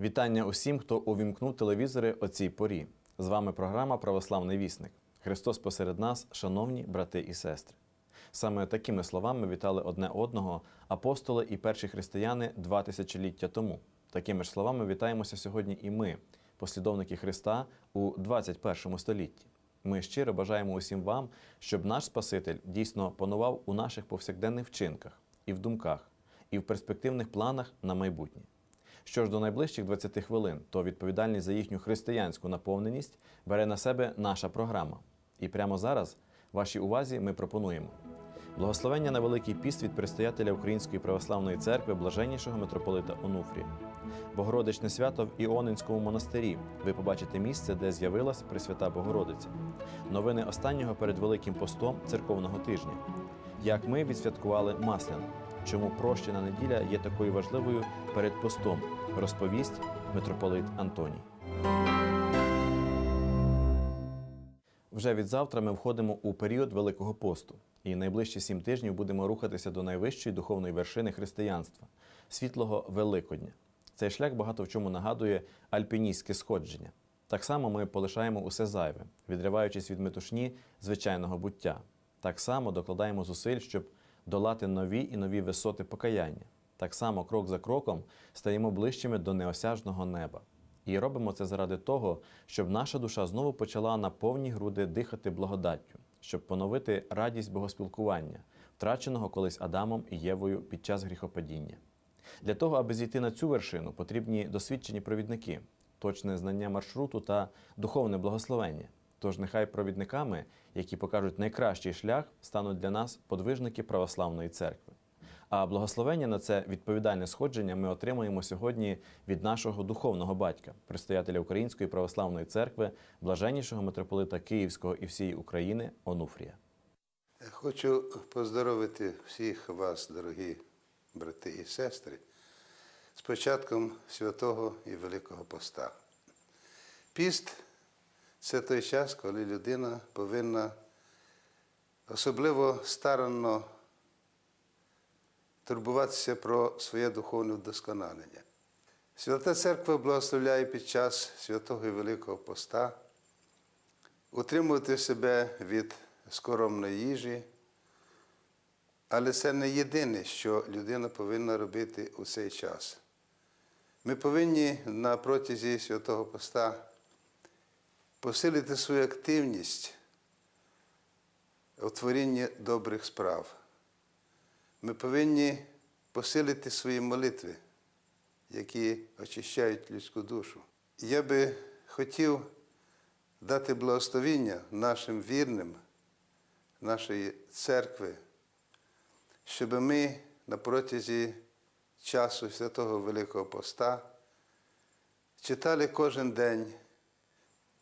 Вітання усім, хто увімкнув телевізори о цій порі. З вами програма Православний вісник. Христос посеред нас, шановні брати і сестри. Саме такими словами вітали одне одного апостоли і перші християни два тисячоліття тому. Такими ж словами вітаємося сьогодні і ми, послідовники Христа у 21 столітті. Ми щиро бажаємо усім вам, щоб наш Спаситель дійсно панував у наших повсякденних вчинках і в думках, і в перспективних планах на майбутнє. Що ж до найближчих 20 хвилин, то відповідальність за їхню християнську наповненість бере на себе наша програма. І прямо зараз вашій увазі ми пропонуємо благословення на Великий піст від предстоятеля Української православної церкви блаженнішого митрополита Онуфрія. Богородичне свято в Іонинському монастирі. Ви побачите місце, де з'явилась Пресвята Богородиця. Новини останнього перед Великим постом церковного тижня. Як ми відсвяткували Масляну. Чому прощена неділя є такою важливою перед постом, розповість митрополит Антоній. Вже від завтра ми входимо у період Великого посту, і найближчі сім тижнів будемо рухатися до найвищої духовної вершини християнства світлого Великодня. Цей шлях багато в чому нагадує альпіністське сходження. Так само ми полишаємо усе зайве, відриваючись від метушні звичайного буття. Так само докладаємо зусиль, щоб долати нові і нові висоти покаяння. Так само, крок за кроком, стаємо ближчими до неосяжного неба. І робимо це заради того, щоб наша душа знову почала на повні груди дихати благодаттю, щоб поновити радість богоспілкування, втраченого колись Адамом і Євою під час гріхопадіння. Для того, аби зійти на цю вершину, потрібні досвідчені провідники, точне знання маршруту та духовне благословення. Тож нехай провідниками, які покажуть найкращий шлях, стануть для нас подвижники православної церкви. А благословення на це відповідальне сходження ми отримуємо сьогодні від нашого духовного батька, предстоятеля Української православної церкви, блаженнішого митрополита Київського і всієї України Онуфрія. Хочу поздоровити всіх вас, дорогі брати і сестри, з початком святого і Великого Поста. Піст це той час, коли людина повинна особливо старанно турбуватися про своє духовне вдосконалення. Свята Церква благословляє під час святого і Великого Поста утримувати себе від скоромної їжі, але це не єдине, що людина повинна робити у цей час. Ми повинні на протязі святого поста посилити свою активність у творінні добрих справ. Ми повинні посилити свої молитви, які очищають людську душу. Я би хотів дати благословіння нашим вірним, нашої церкви, щоб ми на протязі часу Святого Великого Поста читали кожен день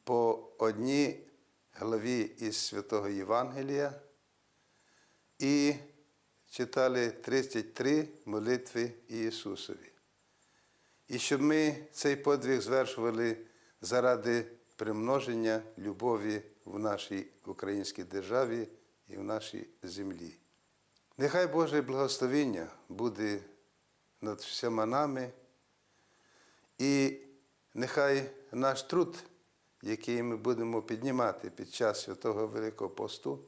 по одній главі із Святого Євангелія і читали 33 молитви Ісусові. І щоб ми цей подвиг звершували заради примноження любові в нашій українській державі і в нашій землі. Нехай Боже благословіння буде над всіма нами, і нехай наш труд, який ми будемо піднімати під час Святого Великого Посту,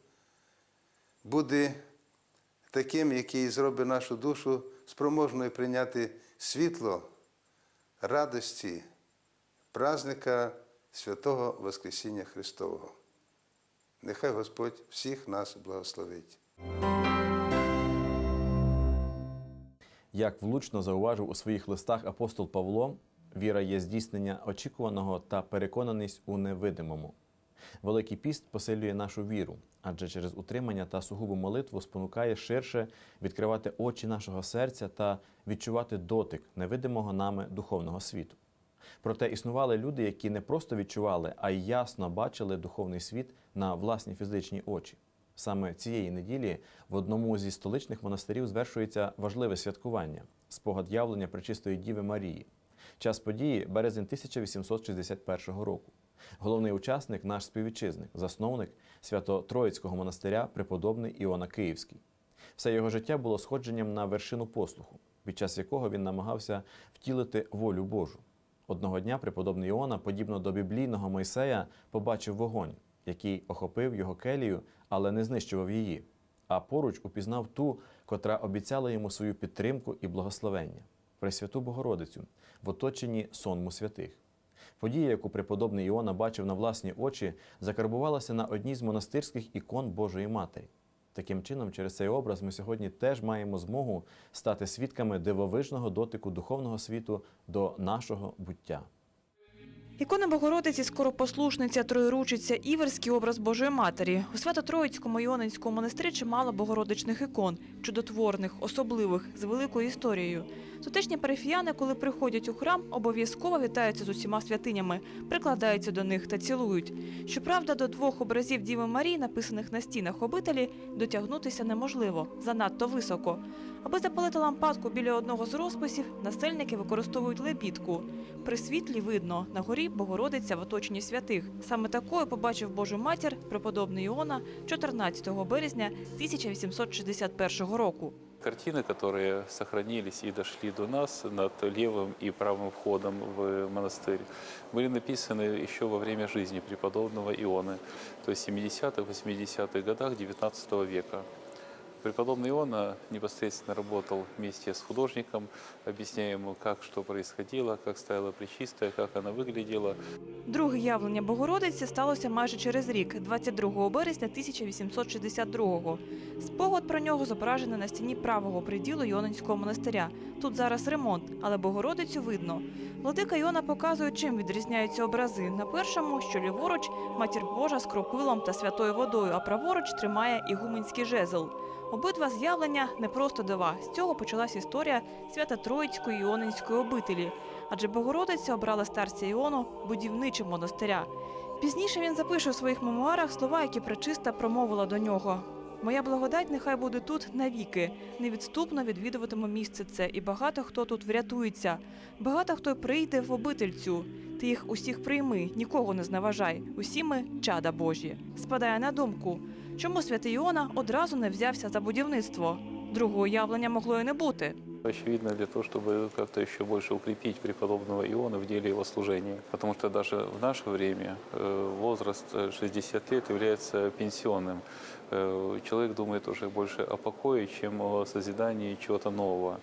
буде таким, який зробить нашу душу спроможною прийняти світло радості, праздника святого Воскресіння Христового. Нехай Господь всіх нас благословить. Як влучно зауважив у своїх листах апостол Павло, віра є здійснення очікуваного та переконаність у невидимому. Великий піст посилює нашу віру, адже через утримання та сугубу молитву спонукає ширше відкривати очі нашого серця та відчувати дотик невидимого нами духовного світу. Проте існували люди, які не просто відчували, а й ясно бачили духовний світ на власні фізичні очі. Саме цієї неділі в одному зі столичних монастирів звершується важливе святкування спогад явлення Пречистої Діви Марії. Час події березень 1861 року. Головний учасник наш співвітчизник, засновник Свято-Троїцького монастиря, преподобний Іона Київський. Все його життя було сходженням на вершину послуху, під час якого він намагався втілити волю Божу. Одного дня преподобний Іона, подібно до біблійного Мойсея, побачив вогонь, який охопив його келію, але не знищував її. А поруч упізнав ту, котра обіцяла йому свою підтримку і благословення Пресвяту Богородицю в оточенні сонму святих. Подія, яку преподобний Іона бачив на власні очі, закарбувалася на одній з монастирських ікон Божої Матері. Таким чином, через цей образ ми сьогодні теж маємо змогу стати свідками дивовижного дотику духовного світу до нашого буття. Ікона Богородиці, скоропослушниця, троєручиця, іверський образ Божої Матері. У Свято-Троїцькому Іонинському монастирі чимало богородичних ікон, чудотворних, особливих, з великою історією. Тутешні парафіяни, коли приходять у храм, обов'язково вітаються з усіма святинями, прикладаються до них та цілують. Щоправда, до двох образів Діви Марії, написаних на стінах обителі, дотягнутися неможливо, занадто високо. Аби запалити лампадку біля одного з розписів, насельники використовують лебідку. При світлі видно на горі Богородиця в оточенні святих. Саме такою побачив Божу матір преподобний Іона 14 березня 1861 року. Картины, которые сохранились и дошли до нас над левым и правым входом в монастырь, были написаны еще во время жизни преподобного Ионы, то есть в 70-х, 80-х годах XIX века. Преподобный Иона непосредственно работал вместе с художником, объясняя ему, как что происходило, как стояла Пречистая, как она выглядела. Друге явлення Богородиці сталося майже через рік, 22 березня 1862-го. Спогад про нього зображений на стіні правого приділу Йонинського монастиря. Тут зараз ремонт, але Богородицю видно. Владика Йона показує, чим відрізняються образи. На першому, що ліворуч, матір Божа з кропилом та святою водою, а праворуч тримає ігуменський жезл. Обидва з'явлення не просто дива. З цього почалась історія свята Троїцької Іонинської обителі. Адже Богородиця обрала старця Іону будівничим монастиря. Пізніше він запише у своїх мемуарах слова, які пречиста промовила до нього. Моя благодать нехай буде тут навіки. Невідступно відвідуватиме місце це, і багато хто тут врятується. Багато хто прийде в обитель цю. Ти їх усіх прийми, нікого не зневажай. Усі ми чада Божі. Спадає на думку, чому святий Іона одразу не взявся за будівництво. Другого явлення могло і не бути. Очевидно, для того, чтобы как-то еще больше укрепить преподобного Иона в деле его служения. Потому что даже в наше время э, возраст э, 60 лет является пенсионным. Э, Человек думает уже больше о покое, чем о созидании чего-то нового.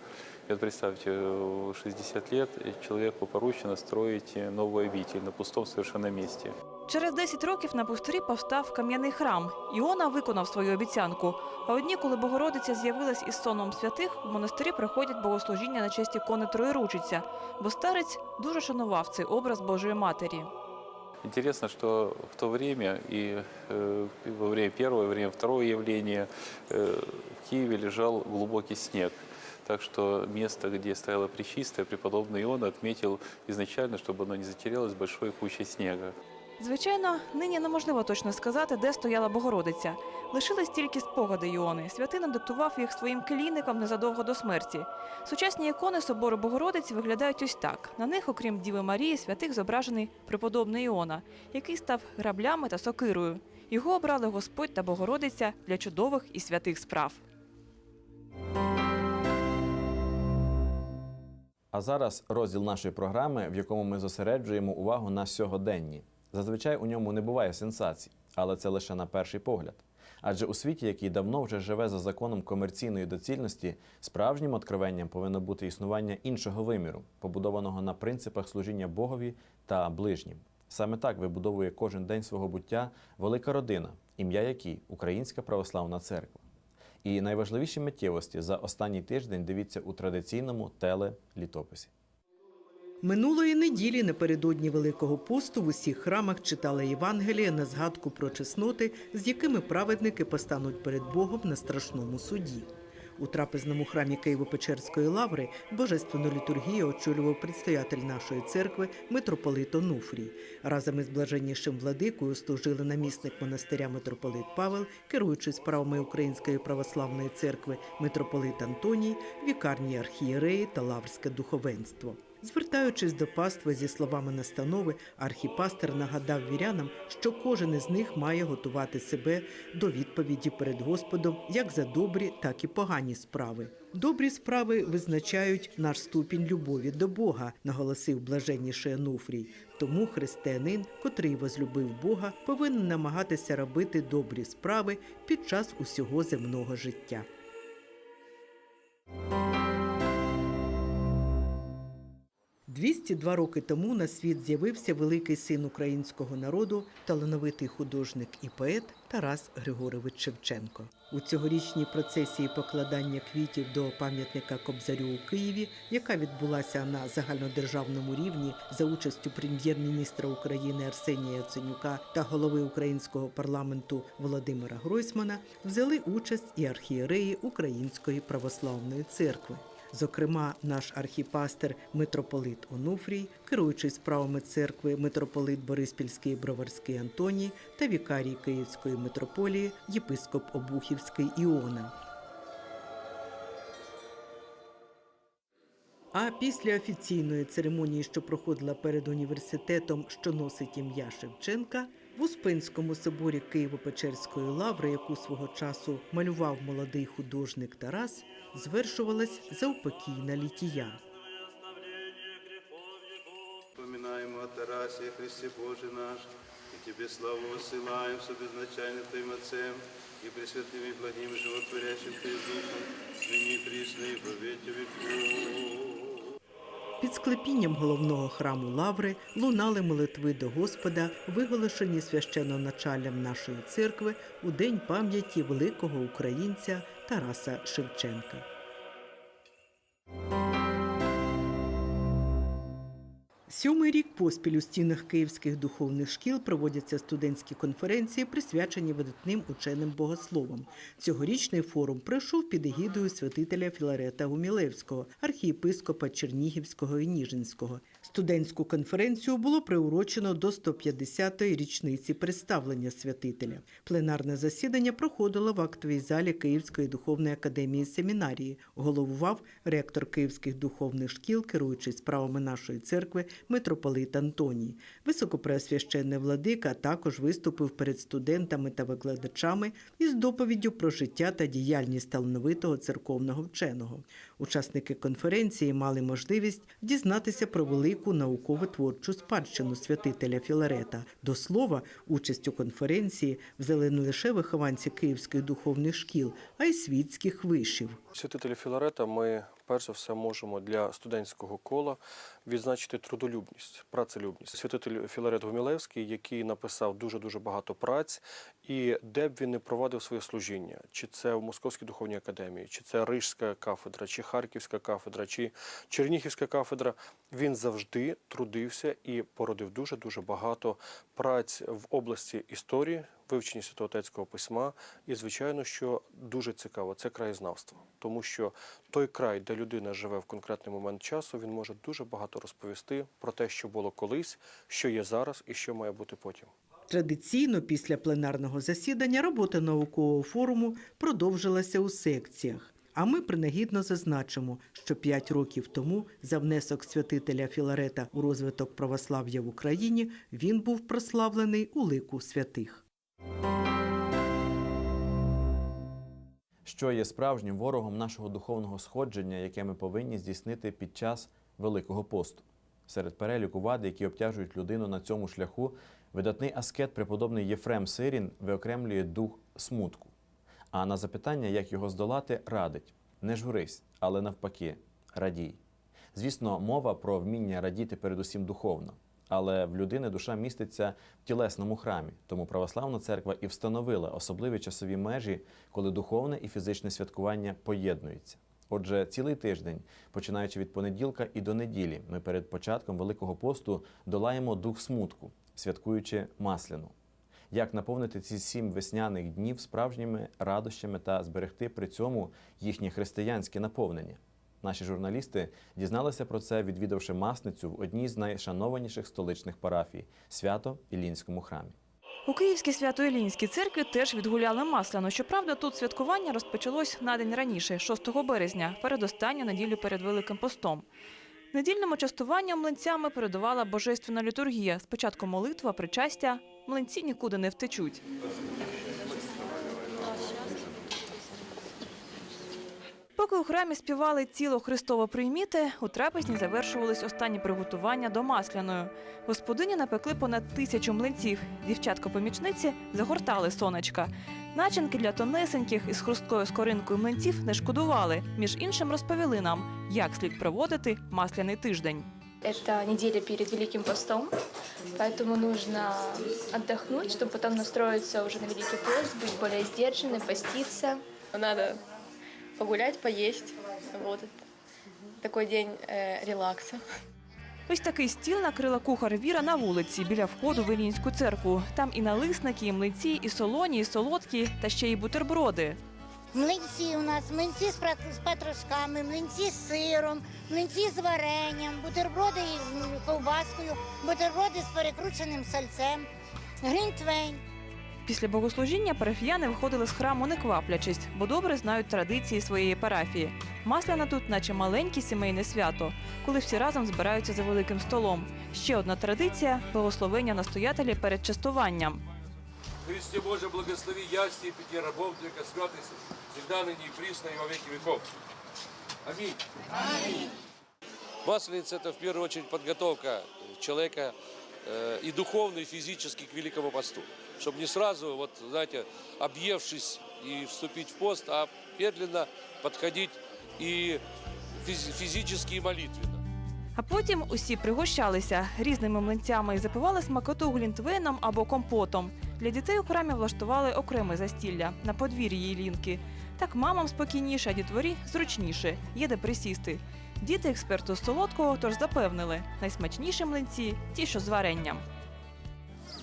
И вот представьте, э, 60 лет и человеку поручено строить э, новую обитель на пустом совершенно месте. Через 10 років на пустирі повстав кам'яний храм. Іона виконав свою обіцянку. А одні, коли Богородиця з'явилась із соном святих, у монастирі проходять богослужіння на честь ікони Троєручиця, бо старець дуже шанував цей образ Божої Матері. Интересно, что в то время и э, во время первого, и во время второго явления э, в Киеве лежал глубокий снег. так что место, где стояла Пречистая, преподобный Ион отметил изначально, чтобы оно не затерялось большой кучей снега. Звичайно, нині неможливо точно сказати, де стояла Богородиця. Лишились тільки спогади Іони. Святий надиктував їх своїм келійникам незадовго до смерті. Сучасні ікони собору Богородиці виглядають ось так. На них, окрім Діви Марії, святих зображений преподобний Іона, який став граблями та сокирою. Його обрали Господь та Богородиця для чудових і святих справ. А зараз розділ нашої програми, в якому ми зосереджуємо увагу на сьогоденні. Зазвичай у ньому не буває сенсацій, але це лише на перший погляд. Адже у світі, який давно вже живе за законом комерційної доцільності, справжнім откровенням повинно бути існування іншого виміру, побудованого на принципах служіння Богові та ближнім. Саме так вибудовує кожен день свого буття велика родина, ім'я якій Українська православна церква. І найважливіші миттєвості за останній тиждень дивіться у традиційному телелітописі. Минулої неділі напередодні Великого посту в усіх храмах читали Євангелія на згадку про чесноти, з якими праведники постануть перед Богом на страшному суді. У трапезному храмі Києво-Печерської лаври божественну літургію очолював предстоятель нашої церкви митрополит Онуфрій. Разом із блаженнішим владикою служили намісник монастиря митрополит Павел, керуючий справами Української православної церкви митрополит Антоній, вікарні архієреї та лаврське духовенство. Звертаючись до пастви зі словами настанови, архіпастер нагадав вірянам, що кожен із них має готувати себе до відповіді перед Господом як за добрі, так і погані справи. Добрі справи визначають наш ступінь любові до Бога, наголосив блаженніший Ануфрій. Тому християнин, котрий возлюбив Бога, повинен намагатися робити добрі справи під час усього земного життя. «202 роки тому на світ з'явився великий син українського народу, талановитий художник і поет Тарас Григорович Шевченко. У цьогорічній процесії покладання квітів до пам'ятника Кобзарю у Києві, яка відбулася на загальнодержавному рівні за участю прем'єр-міністра України Арсенія Яценюка та голови українського парламенту Володимира Гройсмана, взяли участь і архієреї Української православної церкви. Зокрема, наш архіпастер митрополит Онуфрій, керуючий справами церкви митрополит Бориспільський Броварський Антоній та вікарій Київської митрополії єпископ Обухівський Іона. А після офіційної церемонії, що проходила перед університетом, що носить ім'я Шевченка, в Успенському соборі Києво-Печерської лаври, яку свого часу малював молодий художник Тарас, звершувалась заупокійна літія. Поминаємо Тарасі, Христе Боже наш, і Тебе славу висилаємо з безначальним Твоїм Отцем, і пресвятим і благим животворящим Твоїм Духом, нині і присно, і по віки віков. Під склепінням головного храму Лаври лунали молитви до Господа, виголошені священоначалям нашої церкви у день пам'яті великого українця Тараса Шевченка. Сьомий рік поспіль у стінах київських духовних шкіл проводяться студентські конференції, присвячені видатним ученим богословам. Цьогорічний форум пройшов під егідою святителя Філарета Гумілевського, архієпископа Чернігівського і Ніжинського. Студентську конференцію було приурочено до 150-ї річниці представлення святителя. Пленарне засідання проходило в актовій залі Київської духовної академії семінарії. Головував ректор Київських духовних шкіл, керуючий справами нашої церкви, митрополит Антоній. Високопреосвященний владика також виступив перед студентами та викладачами із доповіддю про життя та діяльність талановитого церковного вченого. Учасники конференції мали можливість дізнатися про велику науково-творчу спадщину святителя Філарета. До слова, участь у конференції взяли не лише вихованці київських духовних шкіл, а й світських вишів. Святителя Філарета ми перш за все можемо для студентського кола відзначити трудолюбність, працелюбність. Святитель Філарет Гумілевський, який написав дуже дуже багато праць, і де б він не провадив своє служіння, чи це в Московській духовній академії, чи це Рижська кафедра, чи Харківська кафедра, чи Чернігівська кафедра, він завжди трудився і породив дуже дуже багато праць в області історії, вивчення святоотецького письма. І, звичайно, що дуже цікаво, це краєзнавство, тому що той край, де людина живе в конкретний момент часу, він може дуже багато розповісти про те, що було колись, що є зараз і що має бути потім. Традиційно після пленарного засідання робота наукового форуму продовжилася у секціях. А ми принагідно зазначимо, що п'ять років тому за внесок святителя Філарета у розвиток православ'я в Україні він був прославлений у лику святих. Що є справжнім ворогом нашого духовного сходження, яке ми повинні здійснити під час Великого посту? Серед переліку вад, які обтяжують людину на цьому шляху, видатний аскет преподобний Єфрем Сирін виокремлює дух смутку. А на запитання, як його здолати, радить: не журись, але навпаки, радій. Звісно, мова про вміння радіти передусім духовно, але в людини душа міститься в тілесному храмі, тому православна церква і встановила особливі часові межі, коли духовне і фізичне святкування поєднуються. Отже, цілий тиждень, починаючи від понеділка і до неділі, ми перед початком Великого посту долаємо дух смутку, святкуючи масляну. Як наповнити ці сім весняних днів справжніми радощами та зберегти при цьому їхнє християнське наповнення? Наші журналісти дізналися про це, відвідавши масницю в одній з найшанованіших столичних парафій свято Іллінському храмі. У Київській Свято-Ілінській церкві теж відгуляли масляну. Щоправда, тут святкування розпочалось на день раніше, 6 березня, передостанню неділю перед Великим постом. Недільному частуванням млинцями передувала божественна літургія. Спочатку молитва, причастя. Млинці нікуди не втечуть. Поки у храмі співали ціло Христово прийміти, у трапезні завершувались останні приготування до масляної. Господині напекли понад тисячу млинців. Дівчатко-помічниці загортали сонечка. Начинки для тонесеньких із хрусткою скоринкою млинців не шкодували. Між іншим розповіли нам, як слід проводити масляний тиждень. Это неделя перед Великим постом, поэтому нужно отдохнуть, чтобы потом настроиться уже на Великий пост, быть более сдержанным, поститься. Надо погулять, поесть. Вот это такой день э, релакса. Ось такий стіл накрила кухар Віра на вулиці біля входу в Ілінську церкву. Там і налисники, і млинці, і солоні, і солодкі, та ще й бутерброди. Млинці у нас, млинці з петрушками, млинці з сиром, млинці з варенням, бутерброди з ковбаскою, бутерброди з перекрученим сальцем, глінтвейн. Після богослужіння парафіяни виходили з храму не кваплячись, бо добре знають традиції своєї парафії. Масляна тут, наче маленьке сімейне свято, коли всі разом збираються за великим столом. Ще одна традиція благословення настоятелі перед частуванням. Христе Боже, благослови ясти и пяти рабов Твоих, святых, всегда ныне и присно и во веки веков. Аминь. Масленица – это в первую очередь подготовка человека э, и духовно, и физически к Великому посту. Чтобы не сразу, вот, знаете, объевшись и вступить в пост, а медленно подходить и физи- физически, и молитвенно. А потім усі пригощалися різними млинцями і запивали смакоту глінтвейном або компотом. Для дітей у храмі влаштували окреме застілля на подвір'ї Ілінки. Так мамам спокійніше, а дітворі зручніше, є де присісти. Діти експерту з солодкого тож запевнили, найсмачніші млинці ті, що з варенням.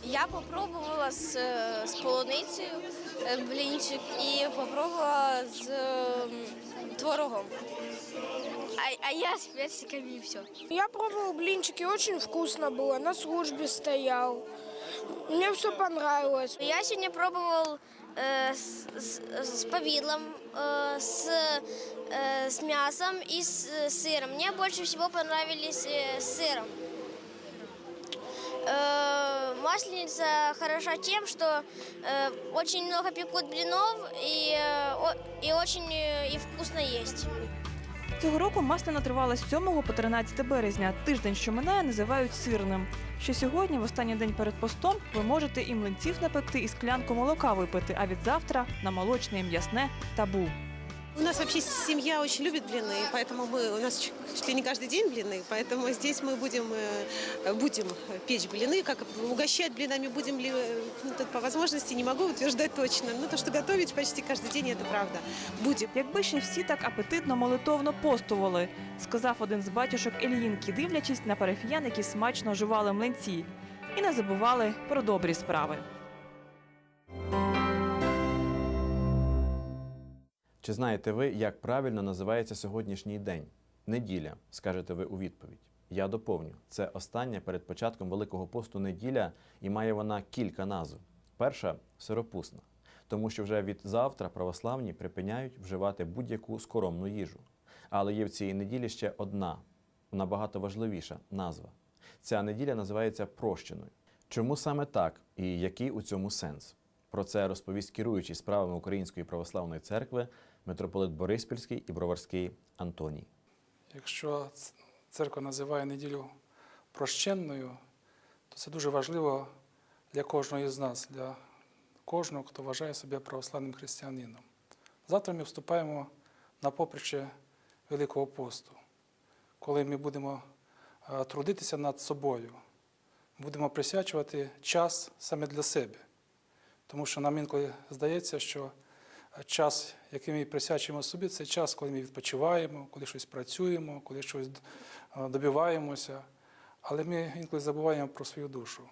Я попробувала з, е, з полуницею е, блінчик і попробувала з творогом. А, а я з персиками і все. Я пробовал блинчики, очень вкусно было. На службе стоял. Мне все понравилось. Я сьогодні пробував е, з, з, з повідлом, е, з, е, з м'ясом і з е, сиром. Мені більше всього понравились е, з сиром. Э, Масленица хороша тем, что э, очень много пекут блинов и, э, о- и очень э, и вкусно есть. Цього року масляна тривала з 7 по 13 березня. Тиждень, що минає, називають сирним. Ще сьогодні, в останній день перед постом, ви можете і млинців напекти, і склянку молока випити, а від завтра на молочне і м'ясне табу. У нас вообще семья очень любит блины, поэтому мы, у нас чуть чуть ли не каждый день блины, поэтому здесь мы будем, э, будем печь блины, как угощать блинами будем ли, э, ну, тут по возможности не могу утверждать точно, но то, что готовить почти каждый день, это правда. Будем. Якби ще всі так апетитно молитовно постували, сказав один з батюшок Ільїнки, дивлячись на парафіян, які смачно жували млинці, і не забували про добрі справи. Чи знаєте ви, як правильно називається сьогоднішній день? Неділя, скажете ви у відповідь. Я доповню. Це остання перед початком Великого посту неділя, і має вона кілька назв. Перша сиропусна, тому що вже від завтра православні припиняють вживати будь-яку скоромну їжу. Але є в цій неділі ще одна, набагато важливіша назва. Ця неділя називається прощеною. Чому саме так і який у цьому сенс? Про це розповість керуючий справами Української православної церкви митрополит Бориспільський і Броварський Антоній. Якщо церква називає неділю прощенною, то це дуже важливо для кожного з нас, для кожного, хто вважає себе православним християнином. Завтра ми вступаємо на поприще Великого посту, коли ми будемо трудитися над собою, будемо присвячувати час саме для себе. Тому що нам інколи здається, що час, який ми присвячуємо собі, це час, коли ми відпочиваємо, коли щось працюємо, коли щось е, добиваємося. Але ми інколи забуваємо про свою душу.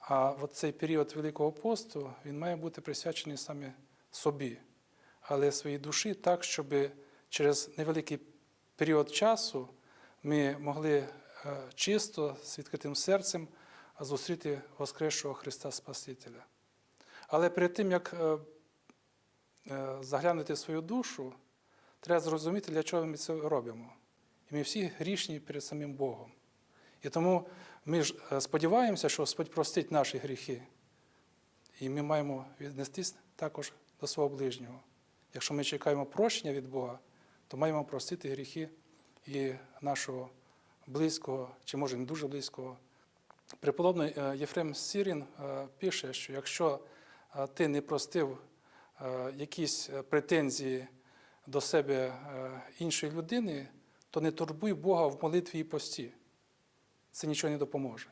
А от цей період Великого посту він має бути присвячений саме собі, але своїй душі так, щоб через невеликий період часу ми могли е, чисто, з відкритим серцем зустріти Воскресшого Христа Спасителя. Але перед тим, як е, заглянути в свою душу, треба зрозуміти, для чого ми це робимо. і ми всі грішні перед самим Богом. І тому ми ж е, сподіваємося, що Господь простить наші гріхи. І ми маємо віднестись також до свого ближнього. Якщо ми чекаємо прощення від Бога, то маємо простити гріхи і нашого близького, чи може не дуже близького. Преподобний е, Єфрем Сірін е, пише, що якщо е, ти не простив е, якісь е, претензії до себе е, іншої людини, то не турбуй Бога в молитві і пості. Це нічого не допоможе.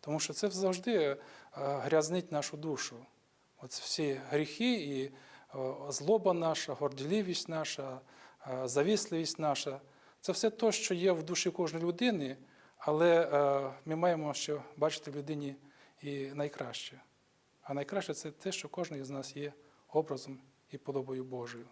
Тому що це завжди е, грязнить нашу душу. От всі гріхи і е, злоба наша, горділивість наша, е, завісливість наша це все те, що є в душі кожної людини, але е, ми маємо ще бачити в людині і найкраще. А найкраще це те, що кожен із нас є образом і подобою Божою.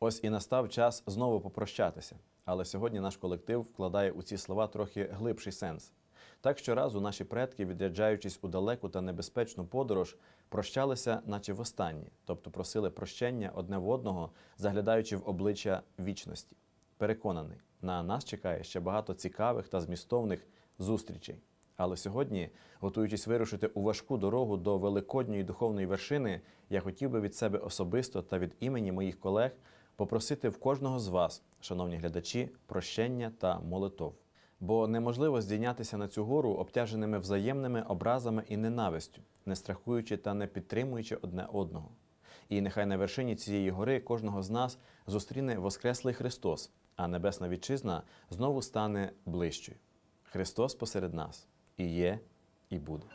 Ось і настав час знову попрощатися. Але сьогодні наш колектив вкладає у ці слова трохи глибший сенс. Так щоразу наші предки, відряджаючись у далеку та небезпечну подорож, прощалися, наче востаннє, тобто просили прощення одне в одного, заглядаючи в обличчя вічності. Переконаний, на нас чекає ще багато цікавих та змістовних зустрічей. Але сьогодні, готуючись вирушити у важку дорогу до великодньої духовної вершини, я хотів би від себе особисто та від імені моїх колег попросити в кожного з вас, шановні глядачі, прощення та молитов. Бо неможливо здійнятися на цю гору обтяженими взаємними образами і ненавистю, не страхуючи та не підтримуючи одне одного. І нехай на вершині цієї гори кожного з нас зустріне Воскреслий Христос, а Небесна Вітчизна знову стане ближчою. Христос посеред нас і є, і буде.